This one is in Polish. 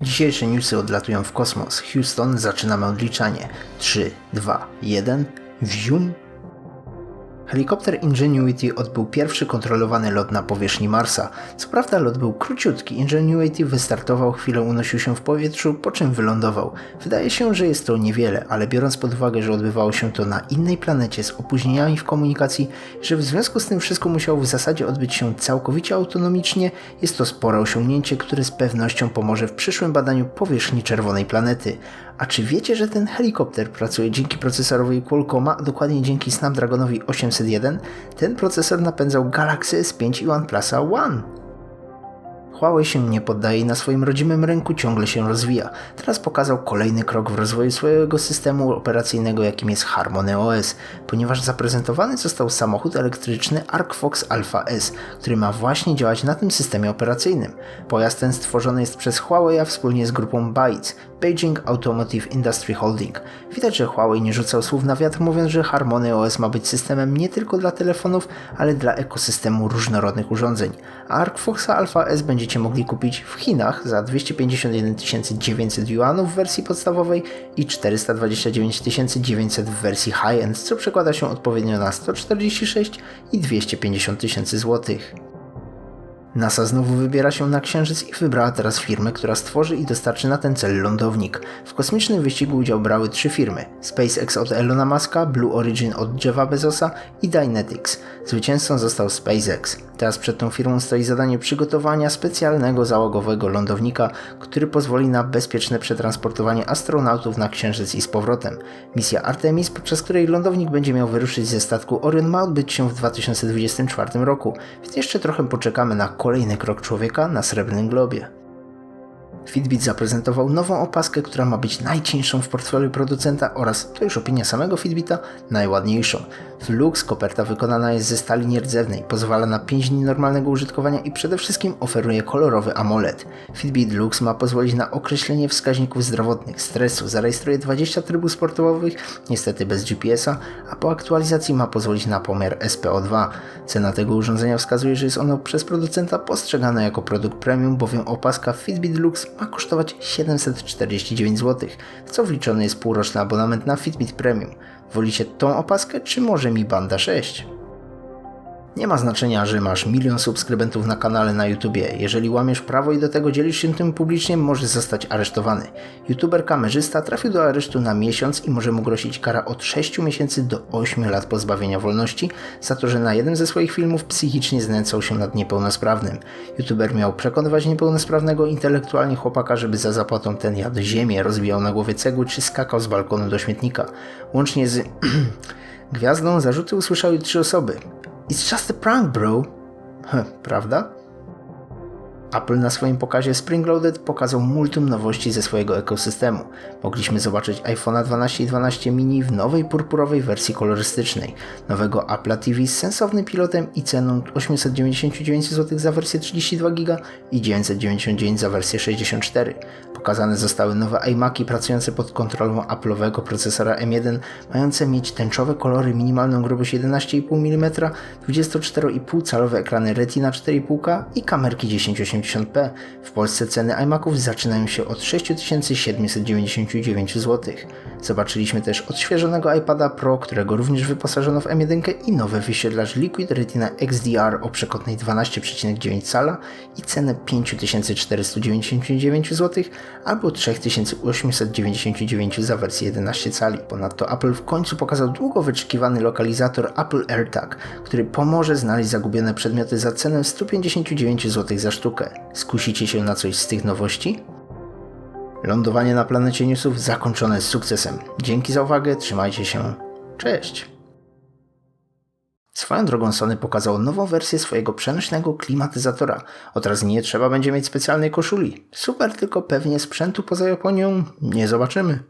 Dzisiejsze newsy odlatują w kosmos. Houston, zaczynamy odliczanie. 3, 2, 1, wzium. Helikopter Ingenuity odbył pierwszy kontrolowany lot na powierzchni Marsa. Co prawda lot był króciutki, Ingenuity wystartował, chwilę unosił się w powietrzu, po czym wylądował. Wydaje się, że jest to niewiele, ale biorąc pod uwagę, że odbywało się to na innej planecie z opóźnieniami w komunikacji, że w związku z tym wszystko musiało w zasadzie odbyć się całkowicie autonomicznie, jest to spore osiągnięcie, które z pewnością pomoże w przyszłym badaniu powierzchni czerwonej planety. A czy wiecie, że ten helikopter pracuje dzięki procesorowi Qualcomma, dokładnie dzięki Snapdragonowi 801? Ten procesor napędzał Galaxy S5 i OnePlusa One. Huawei się nie poddaje i na swoim rodzimym rynku ciągle się rozwija. Teraz pokazał kolejny krok w rozwoju swojego systemu operacyjnego, jakim jest Harmony OS, ponieważ zaprezentowany został samochód elektryczny ArcFox Alpha S, który ma właśnie działać na tym systemie operacyjnym. Pojazd ten stworzony jest przez Huawei wspólnie z grupą Bytes, Beijing Automotive Industry Holding. Widać, że Huawei nie rzucał słów na wiatr, mówiąc, że Harmony OS ma być systemem nie tylko dla telefonów, ale dla ekosystemu różnorodnych urządzeń. A ArcFoxa Alpha S będziecie mogli kupić w Chinach za 251 900 yuanów w wersji podstawowej i 429 900 w wersji high-end, co przekłada się odpowiednio na 146 i 250 tysięcy złotych. NASA znowu wybiera się na Księżyc i wybrała teraz firmę, która stworzy i dostarczy na ten cel lądownik. W kosmicznym wyścigu udział brały trzy firmy: SpaceX od Elona Muska, Blue Origin od Jeffa Bezosa i Dynetics. Zwycięzcą został SpaceX. Teraz przed tą firmą stoi zadanie przygotowania specjalnego załogowego lądownika, który pozwoli na bezpieczne przetransportowanie astronautów na Księżyc i z powrotem. Misja Artemis, podczas której lądownik będzie miał wyruszyć ze statku Orion, ma odbyć się w 2024 roku, więc jeszcze trochę poczekamy na kolejny krok człowieka na srebrnym globie. Fitbit zaprezentował nową opaskę, która ma być najcieńszą w portfelu producenta oraz, to już opinia samego Fitbita, najładniejszą. W Lux koperta wykonana jest ze stali nierdzewnej, pozwala na 5 dni normalnego użytkowania i przede wszystkim oferuje kolorowy AMOLED. Fitbit Lux ma pozwolić na określenie wskaźników zdrowotnych, stresu, zarejestruje 20 trybów sportowych, niestety bez GPS-a, a po aktualizacji ma pozwolić na pomiar SPO2. Cena tego urządzenia wskazuje, że jest ono przez producenta postrzegane jako produkt premium, bowiem opaska Fitbit Lux ma kosztować 749 zł, co wliczony jest półroczny abonament na Fitbit Premium. Wolicie tą opaskę, czy może Mi Banda 6? Nie ma znaczenia, że masz milion subskrybentów na kanale na YouTubie. Jeżeli łamiesz prawo i do tego dzielisz się tym publicznie, możesz zostać aresztowany. YouTuber kamerzysta trafił do aresztu na miesiąc i może mu grozić kara od 6 miesięcy do 8 lat pozbawienia wolności za to, że na jednym ze swoich filmów psychicznie znęcał się nad niepełnosprawnym. YouTuber miał przekonywać niepełnosprawnego intelektualnie chłopaka, żeby za zapłatą ten jadł ziemię, rozbijał na głowie cegły czy skakał z balkonu do śmietnika. Łącznie z gwiazdą zarzuty usłyszały trzy osoby. It's just a prank, bro. Prawda? Apple na swoim pokazie Spring Loaded pokazał multum nowości ze swojego ekosystemu. Mogliśmy zobaczyć iPhone'a 12 i 12 mini w nowej purpurowej wersji kolorystycznej, nowego Apple TV z sensownym pilotem i ceną 899 zł za wersję 32 GB i 999 za wersję 64. Pokazane zostały nowe iMaki pracujące pod kontrolą Apple'owego procesora M1, mające mieć tęczowe kolory, minimalną grubość 11,5 mm, 24,5 calowe ekrany Retina 4,5 i kamerki 1080p. W Polsce ceny iMaków zaczynają się od 6799 zł. Zobaczyliśmy też odświeżonego iPada Pro, którego również wyposażono w M1 i nowy wyświetlacz Liquid Retina XDR o przekątnej 12,9 cala i cenę 5499 zł albo 3899 za wersję 11 cali. Ponadto Apple w końcu pokazał długo wyczekiwany lokalizator Apple AirTag, który pomoże znaleźć zagubione przedmioty za cenę 159 zł za sztukę. Skusicie się na coś z tych nowości? Lądowanie na planecie newsów zakończone sukcesem. Dzięki za uwagę, trzymajcie się. Cześć! Swoją drogą Sony pokazał nową wersję swojego przenośnego klimatyzatora. Od teraz nie trzeba będzie mieć specjalnej koszuli. Super, tylko pewnie sprzętu poza Japonią nie zobaczymy.